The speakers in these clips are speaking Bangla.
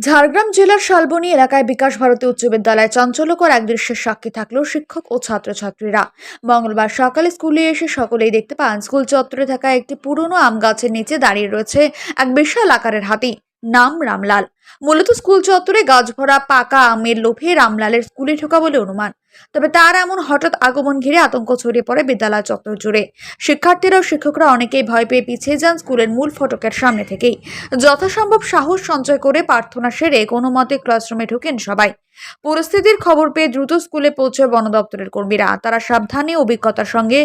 ঝাড়গ্রাম জেলার শালবনী এলাকায় বিকাশ ভারতী উচ্চ বিদ্যালয়ে চাঞ্চল্যকর এক দৃশ্যের সাক্ষী থাকলেও শিক্ষক ও ছাত্রছাত্রীরা। মঙ্গলবার সকালে স্কুলে এসে সকলেই দেখতে পান, স্কুল চত্বরে থাকা একটি পুরনো আম গাছের নিচে দাঁড়িয়ে রয়েছে এক বিশাল আকারের হাতি। নাম রামলাল। মূলত স্কুল চত্বরে গাছ ভরা পাকা আমের লোভে রামলালের স্কুলে ঢোকা বলে অনুমান। তবে তার এমন হঠাৎ আগমন ঘিরে আতঙ্ক ছড়িয়ে পড়ে বিদ্যালয় চত্বর জুড়ে। শিক্ষার্থীরা ও শিক্ষকরা অনেকেই ভয় পেয়ে পিছিয়ে যান স্কুলের মূল ফটকের সামনে থেকেই। যথাসম্ভব সাহস সঞ্চয় করে প্রার্থনা সেরে কোনো মতে ক্লাসরুমে ঢোকেন সবাই। পরিস্থিতির খবর পেয়ে দ্রুত স্কুলে পৌঁছয় বন দপ্তরের কর্মীরা। তারা সাবধানে অভিজ্ঞতার সঙ্গে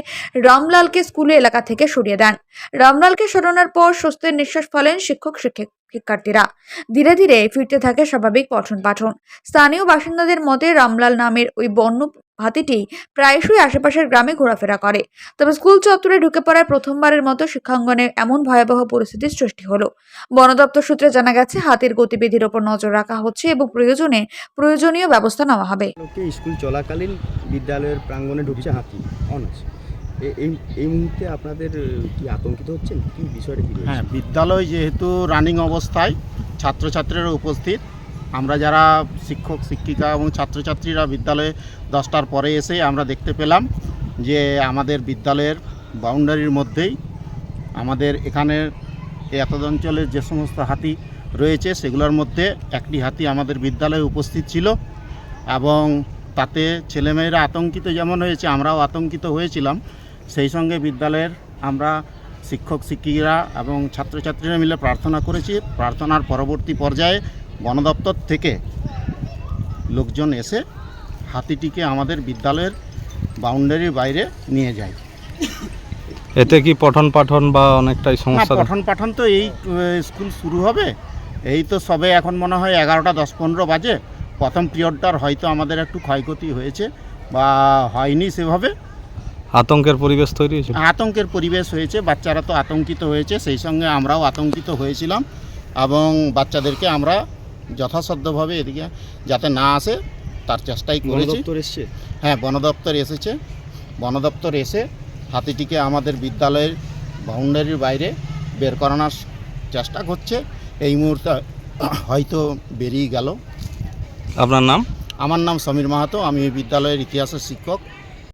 রামলালকে স্কুলে এলাকা থেকে সরিয়ে দেন। রামলালকে সরানোর পর স্বস্তির নিঃশ্বাস ফেলেন শিক্ষক শিক্ষক শিক্ষার্থীরা। ধীরে ধীরে ফিরতে থাকে স্বাভাবিক পঠন পাঠন স্থানীয় বাসিন্দাদের মতে রামলাল নামের ওই বন্য হাতিটি প্রায়শই আশেপাশের গ্রামে ঘোরাফেরা করে। তবে স্কুল চত্বরে ঢুকে পড়ায় প্রথমবারের মতো শিক্ষাঙ্গনে এমন ভয়াবহ পরিস্থিতির সৃষ্টি হলো। বন দপ্তর সূত্রে জানা গেছে, হাতির গতিবিধির ওপর নজর রাখা হচ্ছে এবং প্রয়োজনে প্রয়োজনীয় ব্যবস্থা নেওয়া হবে। স্কুল চলাকালীন বিদ্যালয়ের প্রাঙ্গণে ঢুকছে হাতি, অনার্স। এই এই মুহূর্তে আপনাদের কি আতঙ্কিত হচ্ছেন? কি বিষয়টা কি হ্যাঁ বিদ্যালয় যেহেতু রানিং অবস্থায়, ছাত্রছাত্রীরা উপস্থিত। আমরা যারা শিক্ষক, শিক্ষিকা এবং ছাত্রছাত্রীরা বিদ্যালয়ে দশটার পরে এসে আমরা দেখতে পেলাম যে আমাদের বিদ্যালয়ের বাউন্ডারির মধ্যেই আমাদের এখানের এই এত অঞ্চলের যে সমস্ত হাতি রয়েছে, সেগুলোর মধ্যে একটি হাতি আমাদের বিদ্যালয়ে উপস্থিত ছিল এবং তাতে ছেলেমেয়েরা আতঙ্কিত যেমন হয়েছে, আমরাও আতঙ্কিত হয়েছিলাম। সেই সঙ্গে বিদ্যালয়ের আমরা শিক্ষক শিক্ষিকারা এবং ছাত্রছাত্রীরা মিলে প্রার্থনা করেছি। প্রার্থনার পরবর্তী পর্যায়ে বন দপ্তর থেকে লোকজন এসে হাতিটিকে আমাদের বিদ্যালয়ের বাউন্ডারির বাইরে নিয়ে যায়। এতে কি পঠন পাঠন বা অনেকটাই সমস্যা? পঠন পাঠন তো এই স্কুল শুরু হবে। এই তো সবে এখন মনে হয় এগারোটা দশ পনেরো বাজে। প্রথম পিরিয়ডটার হয়তো আমাদের একটু ক্ষয়ক্ষতি হয়েছে বা হয়নি সেভাবে। আতঙ্কের পরিবেশ তৈরি হয়েছে আতঙ্কের পরিবেশ হয়েছে বাচ্চারা তো আতঙ্কিত হয়েছে সেই সঙ্গে আমরাও আতঙ্কিত হয়েছিলাম এবং বাচ্চাদেরকে আমরা যথাসাধ্যভাবে এদিকে যাতে না আসে তার চেষ্টাই করেছি। দপ্তর এসছে? হ্যাঁ বন দপ্তর এসেছে। বন দপ্তর এসে হাতিটিকে আমাদের বিদ্যালয়ের বাউন্ডারির বাইরে বের করানোর চেষ্টা করছে। এই মুহূর্তে হয়তো বেরিয়ে গেল। আপনার নাম? আমার নাম সমীর মাহাতো আমি বিদ্যালয়ের ইতিহাসের শিক্ষক।